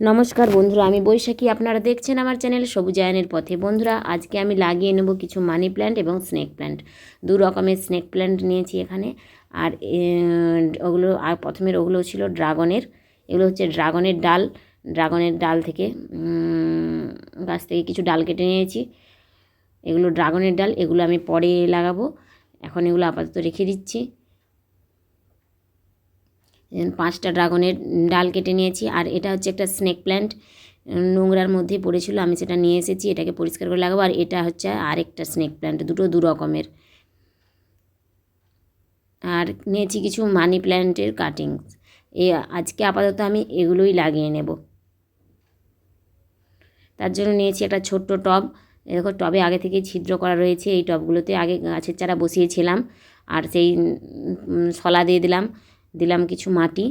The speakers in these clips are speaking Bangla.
নমস্কার বন্ধুরা, আমি বৈশাখী। আপনারা দেখছেন আমার চ্যানেল সবুজায়নের পথে। বন্ধুরা, আজকে আমি লাগিয়ে নেব কিছু মানি প্ল্যান্ট এবং স্নেক প্ল্যান্ট দু রকমের স্নেক প্ল্যান্ট নিয়েছি এখানে। আর ওগুলো, আর প্রথমের ওগুলো ছিল ড্রাগনের। এগুলো হচ্ছে ড্রাগনের ডাল। ড্রাগনের ডাল থেকে গাছ থেকে কিছু ডাল কেটে নিয়েছি। এগুলো ড্রাগনের ডাল, এগুলো আমি পরে লাগাবো। এখন এগুলো আপাতত রেখে দিচ্ছি। পাঁচটা ড্রাগনের ডাল কেটে নিয়েছি। আর এটা হচ্ছে একটা স্নেক প্ল্যান্ট। নোংরার মধ্যে পড়েছিল, আমি সেটা নিয়ে এসেছি, এটাকে পরিষ্কার করে লাগাবো। আর এটা হচ্ছে আরেকটা স্নেক প্ল্যান্ট, দুটো দু রকমের। আর নিয়েছি কিছু মানি প্ল্যান্টের কাটিংস। এ, আজকে আপাতত আমি এগুলোই লাগিয়ে নেব। তার জন্য নিয়েছি একটা ছোট্ট টব। দেখো, টবে আগে থেকে ছিদ্র করা রয়েছে। এই টবগুলোতে আগে গাছের চারা বসিয়েছিলাম। আর সেই শলা দিয়ে দিলাম। দিলাম কিছু মাটি।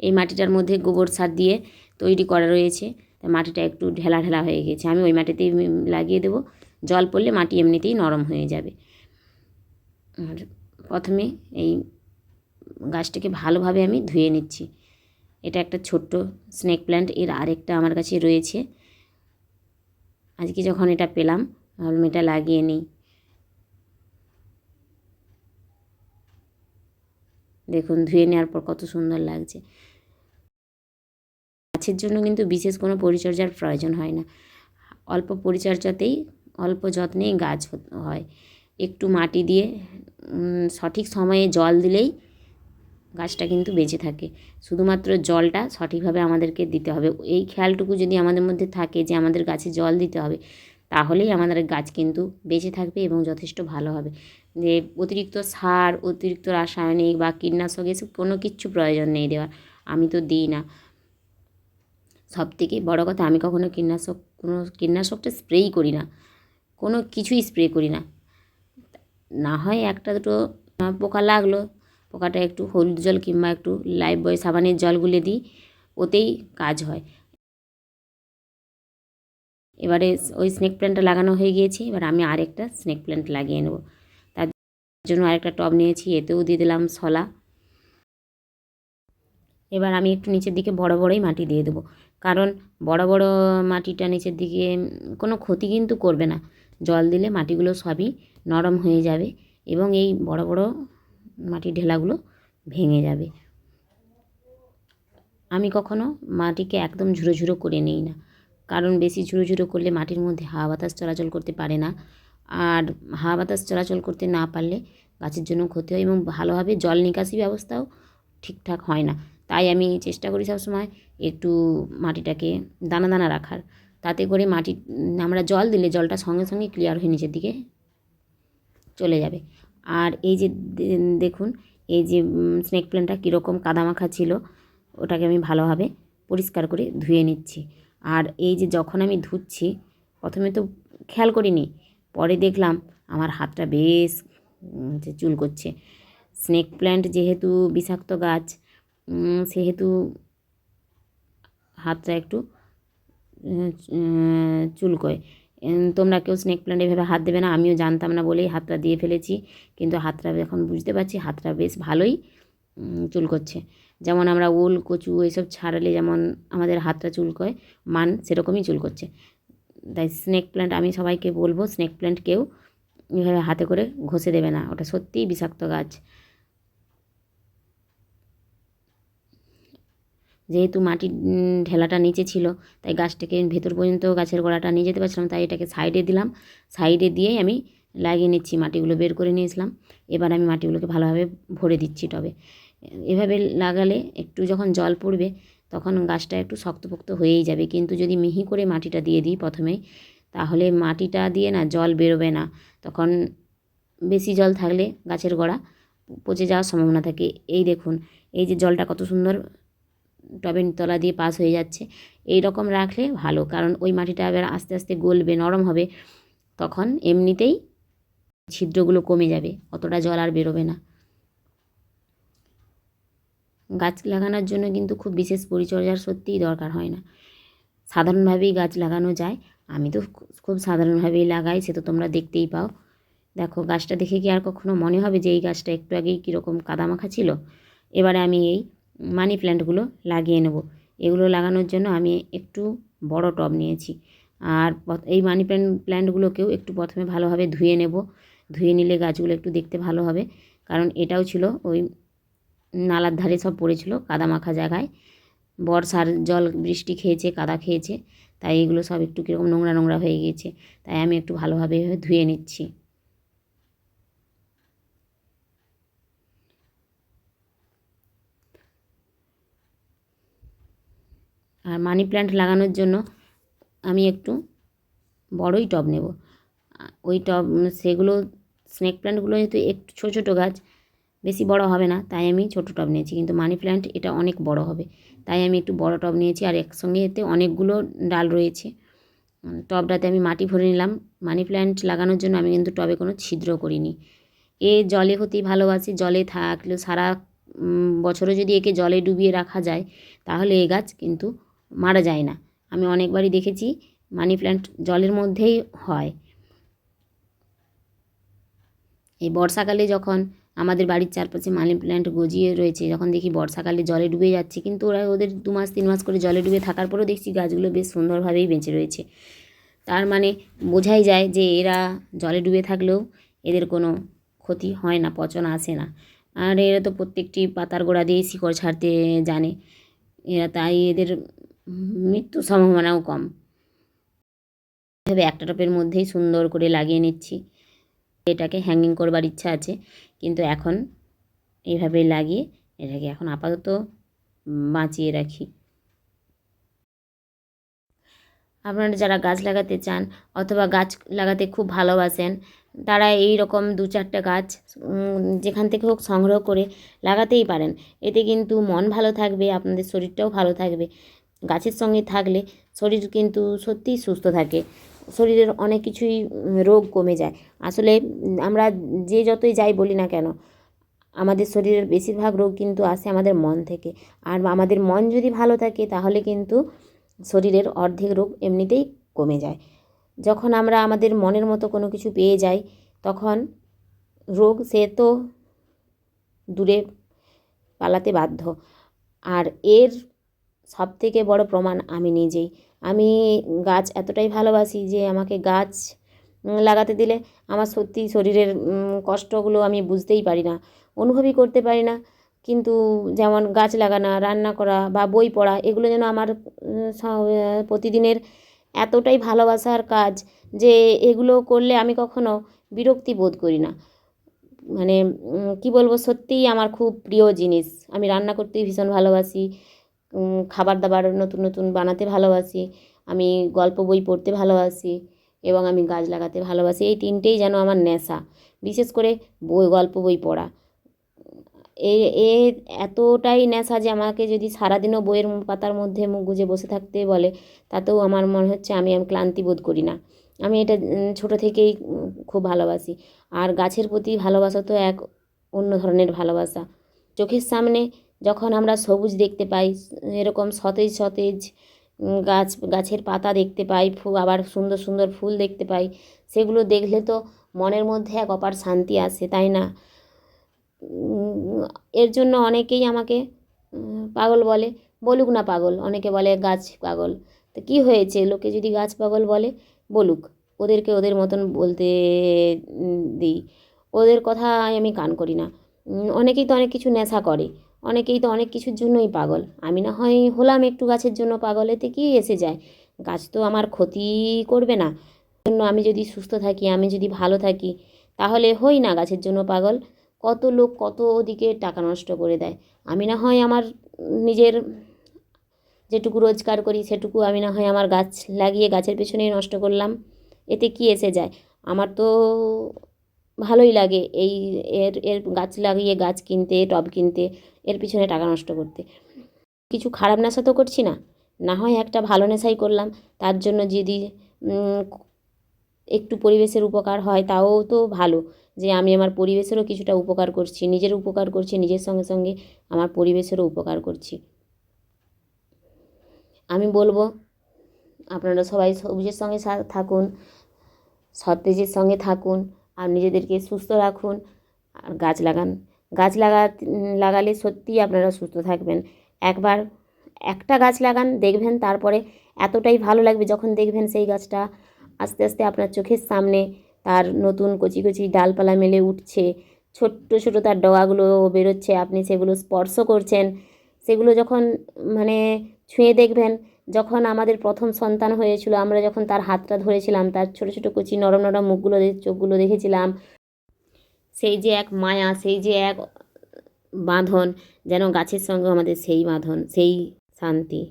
এই মাটিটার মধ্যে গোবর সার দিয়ে তৈরি করা রয়েছে। মাটিটা একটু ঢেলা ঢেলা হয়ে গেছে। আমি ওই মাটিতেই লাগিয়ে দেবো। জল পড়লে মাটি এমনিতেই নরম হয়ে যাবে। আর প্রথমে এই গাছটাকে ভালোভাবে আমি ধুয়ে নিচ্ছি। এটা একটা ছোট্ট স্নেক প্ল্যান্ট। এর আরেকটা আমার কাছে রয়েছে। আজকে যখন এটা পেলাম, ভাবলাম এটা লাগিয়ে নিই। দেখুন, ধুয়ে নেওয়ার পর কত সুন্দর লাগছে। গাছের জন্য কিন্তু বিশেষ কোনো পরিচর্যার প্রয়োজন হয় না। অল্প পরিচর্যাতেই, অল্প যত্নেই গাছ হয়। একটু মাটি দিয়ে সঠিক সময়ে জল দিলেই গাছটা কিন্তু বেঁচে থাকে। শুধুমাত্র জলটা সঠিকভাবে আমাদেরকে দিতে হবে। এই খেয়ালটুকু যদি আমাদের মধ্যে থাকে যে আমাদের গাছে জল দিতে হবে তাহলেই আমাদের গাছ কিন্তু বেঁচে থাকবে এবং যথেষ্ট ভালো হবে। যে অতিরিক্ত সার, অতিরিক্ত রাসায়নিক বা কীটনাশক এসব কোনো কিচ্ছু প্রয়োজন নেই দেওয়ার। আমি তো দিই না। সব থেকে বড়ো কথা, আমি কখনো কীটনাশক, কোনো কীটনাশকটা স্প্রেই করি না। কোনো কিছুই স্প্রে করি না। না হয় একটা দুটো পোকা লাগল, পোকাটা একটু হলুদ জল কিংবা একটু লাইফ বয় সাবানের জল গুলে দিই, ওতেই কাজ হয়। এবারে ওই স্নেক প্ল্যান্টটা লাগানো হয়ে গিয়েছে, এবার আমি আরেকটা স্নেক প্ল্যান্ট লাগিয়ে নেব। তার জন্য আরেকটা টব নিয়েছি, এতেও দিয়ে দিলাম শলা এবার আমি একটু নিচের দিকে বড় বড়ই মাটি দিয়ে দেবো। কারণ বড় বড় মাটিটা নিচের দিকে কোনো ক্ষতি কিন্তু করবে না। জল দিলে মাটিগুলো সবই নরম হয়ে যাবে এবং এই বড় বড় মাটির ঢেলাগুলো ভেঙে যাবে। আমি কখনো মাটিকে একদম ঝুরো ঝুরো করে নিই না। কারণ বেশি ঝুরো ঝুরো করলে মাটির মধ্যে হাওয়া বাতাস চলাচল করতে পারে না। আর হাওয়া বাতাস চলাচল করতে না পারলে গাছের জন্য ক্ষতি হয় এবং ভালোভাবে জল নিকাশি ব্যবস্থাও ঠিকঠাক হয় না। তাই আমি চেষ্টা করি সবসময় একটু মাটিটাকে দানা দানা রাখার। তাতে করে মাটি, আমরা জল দিলে জলটা সঙ্গে সঙ্গে ক্লিয়ার হয়ে নিচের দিকে চলে যাবে। আর এই যে দেখুন, এই যে স্নেক প্ল্যান্টটা কীরকম কাদামাখা ছিল, ওটাকে আমি ভালোভাবে পরিষ্কার করে ধুয়ে নিচ্ছি। আর এই যে যখন আমি ধুচ্ছি প্রথমে তো খেয়াল করিনি পরে দেখলাম আমার হাতটা বেশ চুল করছে। স্নেক প্ল্যান্ট যেহেতু বিষাক্ত গাছ সেহেতু হাতটা একটু চুলকোয় উম, তোমরা কেউ স্নেক প্ল্যান্ট এভাবে হাত দেবে না আমিও জানতাম না বলেই হাতটা দিয়ে ফেলেছি। কিন্তু হাতটা এখন বুঝতে পারছি হাতটা বেশ ভালোই চুল চুলকোচ্ছে যেমন আমরা উল, কচু এইসব ছাড়ালে যেমন আমাদের হাতটা চুলকোয়, মান সেরকমই চুলকোচ্ছে। তাই স্নেক প্ল্যান্ট আমি সবাইকে বলব স্নেক প্ল্যান্ট কেউ এভাবে হাতে করে ঘষে দেবে না। ওটা সত্যিই বিষাক্ত গাছ। যেহেতু মাটির ঢেলাটা নিচে ছিল, তাই গাছটাকে ভেতর পর্যন্ত গাছের গোড়াটা নিয়ে যেতে পারছিলাম, তাই এটাকে সাইডে দিলাম। সাইডে দিয়েই আমি লাগিয়ে নিচ্ছি, মাটিগুলো বের করে নিয়েছিলাম এবার আমি মাটিগুলোকে ভালোভাবে ভরে দিচ্ছি টবে। এভাবে লাগালে একটু যখন জল পড়বে, তখন গাছটা একটু শক্তপোক্ত হয়েই যাবে। কিন্তু যদি মিহি করে মাটিটা দিয়ে দিই প্রথমে, তাহলে মাটিটা দিয়ে না জল বেরোবে না। তখন বেশি জল থাকলে গাছের গোড়া পচে যাওয়ার সম্ভাবনা থাকে। এই দেখুন, এই যে জলটা কত সুন্দর টবের তলা দিয়ে পাস হয়ে যাচ্ছে, এই রকম রাখলে ভালো। কারণ ওই মাটিটা এবার আস্তে আস্তে গলবে, নরম হবে, তখন এমনিতেই ছিদ্রগুলো কমে যাবে, অতটা জল আর বেরোবে না। গাছ লাগানোর জন্য কিন্তু খুব বিশেষ পরিচর্যার সত্যিই দরকার হয় না। সাধারণভাবেই গাছ লাগানো যায়। আমি তো খুব সাধারণভাবেই লাগাই, সে তো তোমরা দেখতেই পাও। দেখো, গাছটা দেখে কি আর কখনো মনে হবে যে এই গাছটা একটু আগেই কীরকম কাদামাখা ছিল? এবারে আমি এই মানি প্ল্যান্টগুলো লাগিয়ে নেব। এগুলো লাগানোর জন্য আমি একটু বড় টব নিয়েছি। আর এই মানি প্ল্যান্ট প্ল্যান্টগুলোকেও একটু প্রথমে ভালোভাবে ধুয়ে নেব। ধুয়ে নিলে গাছগুলো একটু দেখতে ভালো হবে। কারণ এটাও ছিল ওই নালার ধারে সব পড়েছিল কাদা মাখা জায়গায়। বর্ষার জল বৃষ্টি খেয়েছে, কাদা খেয়েছে, তাই এগুলো সব একটু কীরকম নোংরা নোংরা হয়ে গিয়েছে, তাই আমি একটু ভালোভাবে ধুয়ে নিচ্ছি। আর মানি প্ল্যান্ট লাগানোর জন্য আমি একটু বড়ই টব নেব। ওই টব, সেগুলো, স্নেক প্ল্যান্টগুলো যেহেতু একটু ছোটো ছোটো গাছ বেশি বড় হবে না তাই আমি ছোটো টব নিয়েছি। কিন্তু মানি প্ল্যান্ট এটা অনেক বড় হবে তাই আমি একটু বড় টব নিয়েছি আর একসঙ্গে এতে অনেকগুলো ডাল রয়েছে। টবটাতে আমি মাটি ভরে নিলাম। মানি প্ল্যান্ট লাগানোর জন্য আমি কিন্তু টবে কোনো ছিদ্র করিনি। এ জলে হতেই ভালোবাসি জলে থাকলে সারা উম, বছরও যদি একে জলে ডুবিয়ে রাখা যায় তাহলে এ গাছ কিন্তু মারা যায় না। আমি অনেকবারই দেখেছি মানি প্ল্যান্ট জলের মধ্যেই হয়। এই বর্ষাকালে যখন আমাদের বাড়ির চারপাশে মানি প্ল্যান্ট গজিয়ে রয়েছে। যখন দেখি বর্ষাকালে জলে ডুবে যাচ্ছে, কিন্তু ওরা ওদের দু মাস, তিন মাস করে জলে ডুবে থাকার পরেও দেখছি গাছগুলো বেশ সুন্দরভাবেই বেঁচে রয়েছে। তার মানে বোঝাই যায় যে এরা জলে ডুবে থাকলেও এদের কোনো ক্ষতি হয় না, পচন আসে না। আর এরা তো প্রত্যেকটি পাতার গোড়া দিয়ে শিকড় ছাড়তে জানে। এরা তাই এদের মৃত্যুর সম্ভাবনাও কম। এভাবে একটা টপের মধ্যেই সুন্দর করে লাগিয়ে নিচ্ছি। এটাকে হ্যাঙ্গিং করবার ইচ্ছা আছে। কিন্তু এখন এইভাবে লাগিয়ে এটাকে এখন আপাতত বাঁচিয়ে রাখি। আপনারা যারা গাছ লাগাতে চান অথবা গাছ লাগাতে খুব ভালোবাসেন, তারা এই রকম দু চারটে গাছ যেখান থেকে হোক সংগ্রহ করে লাগাতেই পারেন। এতে কিন্তু মন ভালো থাকবে, আপনাদের শরীরটাও ভালো থাকবে। গাছের সঙ্গে থাকলে শরীর কিন্তু সত্যিই সুস্থ থাকে। শরীরের অনেক কিছুই রোগ কমে যায়। আসলে আমরা যে যতই যাই বলি না কেন, আমাদের শরীরের বেশিরভাগ রোগ কিন্তু আসে আমাদের মন থেকে। আর আমাদের মন যদি ভালো থাকে, তাহলে কিন্তু শরীরের অর্ধেক রোগ এমনিতেই কমে যায়। যখন আমরা আমাদের মনের মতো কোনো কিছু পেয়ে যাই, তখন রোগ সে তো দূরে পালাতে বাধ্য। আর এর সব থেকে বড় প্রমাণ আমি নিজেই। আমি গাছ এতটাই ভালোবাসি যে আমাকে গাছ লাগাতে দিলে আমার সত্যি শরীরের কষ্টগুলো আমি বুঝতেই পারি না, অনুভবই করতে পারি না। কিন্তু যেমন গাছ লাগানো, রান্না করা বা বই পড়া, এগুলো যেন আমার প্রতিদিনের এতটাই ভালোবাসার কাজ যে এগুলো করলে আমি কখনো বিরক্তি বোধ করি না। মানে কি বলব? সত্যিই আমার খুব প্রিয় জিনিস। আমি রান্না করতেই ভীষণ ভালোবাসি। খাবার দাবার নতুন নতুন বানাতে ভালোবাসি, আমি গল্প বই পড়তে ভালোবাসি এবং আমি গাছ লাগাতে ভালোবাসি। এই তিনটেই যেন আমার নেশা, বিশেষ করে বই, গল্প বই পড়া। এ এ এতটাই নেশা যে আমাকে যদি সারাদিনও বইয়ের পাতার মধ্যে মুখ গুজে বসে থাকতে বলে, তাতেও আমার মনে হচ্ছে আমি আমি ক্লান্তি বোধ করি না। আমি এটা ছোটো থেকেই খুব ভালোবাসি। আর গাছের প্রতি ভালোবাসা তো এক অন্য ধরনের ভালোবাসা। চোখের সামনে যখন আমরা সবুজ দেখতে পাই, এরকম সতেজ সতেজ গাছ, গাছের পাতা দেখতে পাই, ফু, আবার সুন্দর সুন্দর ফুল দেখতে পাই, সেগুলো দেখলে তো মনের মধ্যে এক অপার শান্তি আসে, তাই না? এর জন্য অনেকেই আমাকে পাগল বলে, বলুক না পাগল, অনেকে বলে গাছ পাগল। তো কী হয়েছে? লোকে যদি গাছ পাগল বলে, বলুক। ওদেরকে ওদের মতন বলতে দিই। ওদের কথা আমি কান করি না। অনেকেই তো অনেক কিছু নেশা করে। অনেকেই তো অনেক কিছুর জন্যই পাগল। আমি না হয় হলাম একটু গাছের জন্য পাগল এতে কি এসে যায়। গাছ তো আমার ক্ষতি করবে না। জন্য আমি যদি সুস্থ থাকি, আমি যদি ভালো থাকি, তাহলে হই না গাছের জন্য পাগল। কত লোক কত দিকে টাকা নষ্ট করে দেয়। আমি না হয় আমার নিজের যেটুকু রোজগার করি, সেটুকু আমি না হয় আমার গাছ লাগিয়ে গাছের পেছনেই নষ্ট করলাম। এতে কি এসে যায়? আমার তো ভালোই লাগে এই এর এর গাছ লাগিয়ে গাছ কিনতে, টব কিনতে, এর পিছনে টাকা নষ্ট করতে। কিছু খারাপ নেশা তো করছি না। না হয় একটা ভালো নেশাই করলাম। তার জন্য যদি একটু পরিবেশের উপকার হয় তাও তো ভালো। যে আমি আমার পরিবেশেরও কিছুটা উপকার করছি, নিজের উপকার করছি, নিজের সঙ্গে সঙ্গে আমার পরিবেশেরও উপকার করছি। আমি বলব, আপনারা সবাই সবুজের সঙ্গে থাকুন, সতেজের সঙ্গে থাকুন। আর নিজেদেরকে সুস্থ রাখুন আর গাছ লাগান। গাছ লাগা, লাগালে সত্যিই আপনারা সুস্থ থাকবেন। একবার একটা গাছ লাগান, দেখবেন তারপরে এতটাই ভালো লাগবে যখন দেখবেন সেই গাছটা আস্তে আস্তে আপনার চোখের সামনে তার নতুন কচি কচি ডালপালা মেলে উঠছে, ছোট্ট ছোটো তার ডগাগুলো বেরোচ্ছে, আপনি সেগুলো স্পর্শ করছেন, সেগুলো যখন মানে ছুঁয়ে দেখবেন যখন আমাদের প্রথম সন্তান হয়েছিল, আমরা যখন তার হাতটা ধরেছিলাম, তার ছোটো ছোটো কচি, নরম নরম মুখগুলো চোখগুলো দেখেছিলাম, সেই যে এক মায়া, সেই যে এক বাঁধন যেন গাছের সঙ্গে আমাদের সেই বাঁধন, সেই শান্তি,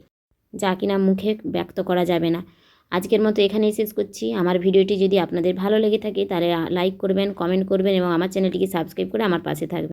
যা কিনা মুখে ব্যক্ত করা যাবে না। আজকের মতো এখানেই শেষ করছি। আমার ভিডিওটি যদি আপনাদের ভালো লেগে থাকে, তাহলে লাইক করবেন কমেন্ট করবেন এবং আমার চ্যানেলটিকে সাবস্ক্রাইব করে আমার পাশে থাকবেন।